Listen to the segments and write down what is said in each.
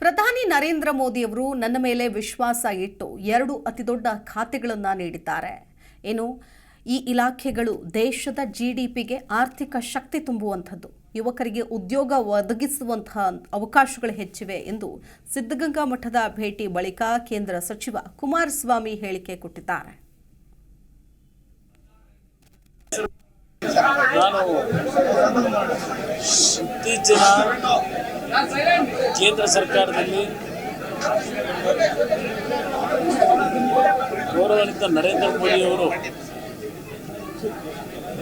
ಪ್ರಧಾನಿ ನರೇಂದ್ರ ಮೋದಿಯವರು ನನ್ನ ಮೇಲೆ ವಿಶ್ವಾಸ ಇಟ್ಟು ಎರಡು ಅತಿದೊಡ್ಡ ಖಾತೆಗಳನ್ನು ನೀಡಿದ್ದಾರೆ. ಏನು? ಈ ಇಲಾಖೆಗಳು ದೇಶದ ಜಿಡಿಪಿಗೆ ಆರ್ಥಿಕ ಶಕ್ತಿ ತುಂಬುವಂಥದ್ದು, ಯುವಕರಿಗೆ ಉದ್ಯೋಗ ಒದಗಿಸುವಂತಹ ಅವಕಾಶಗಳು ಹೆಚ್ಚಿವೆ ಎಂದು ಸಿದ್ಧಗಂಗಾ ಮಠದ ಭೇಟಿ ಬಳಿಕ ಕೇಂದ್ರ ಸಚಿವ ಕುಮಾರಸ್ವಾಮಿ ಹೇಳಿಕೆ ಕೊಟ್ಟಿದ್ದಾರೆ. ನಾನು ಕೇಂದ್ರ ಸರ್ಕಾರದಲ್ಲಿ ಗೌರವಾನ್ವಿತ ನರೇಂದ್ರ ಮೋದಿಯವರು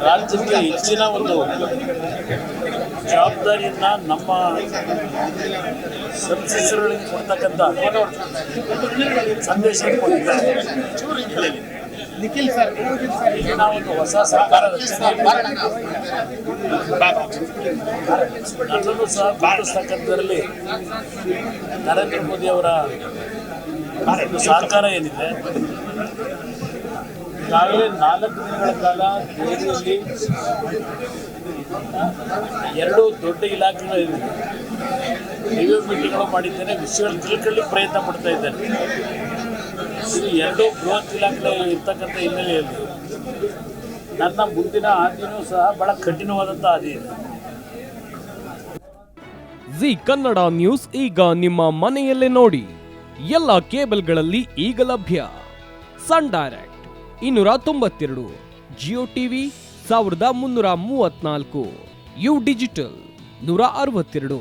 ರಾಜ್ಯಕ್ಕೆ ಹೆಚ್ಚಿನ ಒಂದು ಜವಾಬ್ದಾರಿಯನ್ನ ನಮ್ಮ ಸಂಸದರಿಗೆ ಕೊಡ್ತಕ್ಕಂಥ ಸಂದೇಶ ಕೊಟ್ಟಿದ್ದಾರೆ. ನಿಖಿಲ್ ಸರ್ ಒಂದು ಹೊಸ ಸರ್ಕಾರ ನನ್ನನ್ನು ಸಹ ಗುರುತಿಸ್ತಕ್ಕಂಥದ್ರಲ್ಲಿ ನರೇಂದ್ರ ಮೋದಿ ಅವರ ಸಹಕಾರ ಏನಿದೆ? ಈಗಾಗಲೇ ನಾಲ್ಕು ದಿನಗಳ ಕಾಲ ದೆಹಲಿಯಲ್ಲಿ ಎರಡು ದೊಡ್ಡ ಇಲಾಖೆಗಳಿವೆ ರಿವ್ಯೂ ಮೀಟಿಂಗ್ಗಳು ಮಾಡಿದ್ದೇನೆ, ವಿಷಯಗಳು ತಿಳ್ಕೊಳ್ಳಿಕ್ಕೆ ಪ್ರಯತ್ನ ಪಡ್ತಾ ಇದ್ದೇನೆ. ಇದು ಎರಡು ಬೃಹತ್ ಇಲಾಖೆ ಇರ್ತಕ್ಕಂಥ ಹಿನ್ನೆಲೆಯಲ್ಲಿ ನನ್ನ ಮುಂದಿನ ಹಾದಿನೂ ಸಹ ಬಹಳ ಕಠಿಣವಾದಂಥ ಹಾದಿ ಇದೆ. ಜಿ ಕನ್ನಡ ನ್ಯೂಸ್ ಈಗ ನಿಮ್ಮ ಮನೆಯಲ್ಲೇ ನೋಡಿ. ಎಲ್ಲ ಕೇಬಲ್ಗಳಲ್ಲಿ ಈಗ ಲಭ್ಯ. ಸನ್ ಡೈರೆಕ್ಟ್ ಇನ್ನೂರ ತೊಂಬತ್ತೆರಡು, ಜಿಯೋ ಟಿವಿ ಸಾವಿರದ ಮುನ್ನೂರ ಮೂವತ್ನಾಲ್ಕು ಯು ಡಿಜಿಟಲ್ ನೂರ ಅರವತ್ತೆರಡು,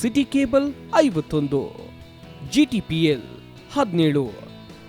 ಸಿಟಿ ಕೇಬಲ್ ಐವತ್ತೊಂದು, ಜಿ ಟಿ ಪಿ ಎಲ್ ಹದಿನೇಳು.